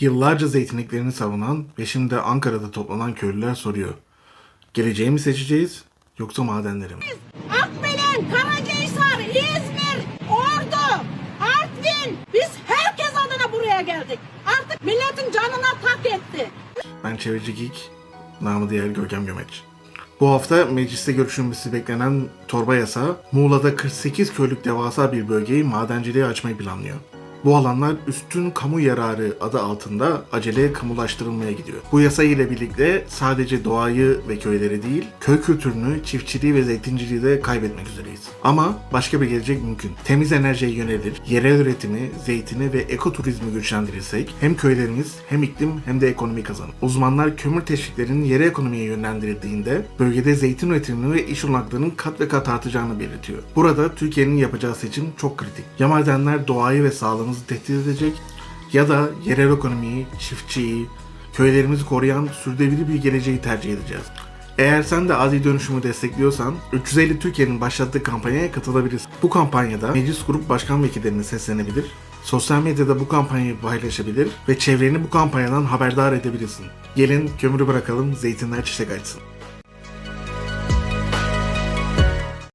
Yıllarca zeytinliklerini savunan ve şimdi Ankara'da toplanan köylüler soruyor. Geleceği mi seçeceğiz yoksa madenleri mi? Akbelen, Karacahisar, İzmir, Ordu, Artvin. Biz herkes adına buraya geldik. Artık milletin canına tak etti. Ben Çevreci Geek, namı diğer Görkem Gömeç. Bu hafta mecliste görüşülmesi beklenen torba yasa, Muğla'da 48 köylük devasa bir bölgeyi madenciliğe açmayı planlıyor. Bu alanlar üstün kamu yararı adı altında acele kamulaştırılmaya gidiyor. Bu yasa ile birlikte sadece doğayı ve köyleri değil, köy kültürünü, çiftçiliği ve zeytinciliği de kaybetmek üzereyiz. Ama başka bir gelecek mümkün. Temiz enerjiye yönelir, yerel üretimi, zeytini ve ekoturizmi güçlendirirsek hem köylerimiz hem iklim hem de ekonomi kazanır. Uzmanlar kömür teşviklerinin yerel ekonomiye yönlendirildiğinde bölgede zeytin üretimini ve iş olanaklarının kat ve kat artacağını belirtiyor. Burada Türkiye'nin yapacağı seçim çok kritik. Ya madenler doğayı ve sağlığımızı tehdit edecek ya da yerel ekonomiyi, çiftçiyi, köylerimizi koruyan sürdürülebilir bir geleceği tercih edeceğiz. Eğer sen de adil dönüşümü destekliyorsan 350 Türkiye'nin başlattığı kampanyaya katılabilirsin. Bu kampanyada meclis grup başkan vekillerine seslenebilir, sosyal medyada bu kampanyayı paylaşabilir ve çevreni bu kampanyadan haberdar edebilirsin. Gelin kömürü bırakalım, zeytinler çiçek açsın.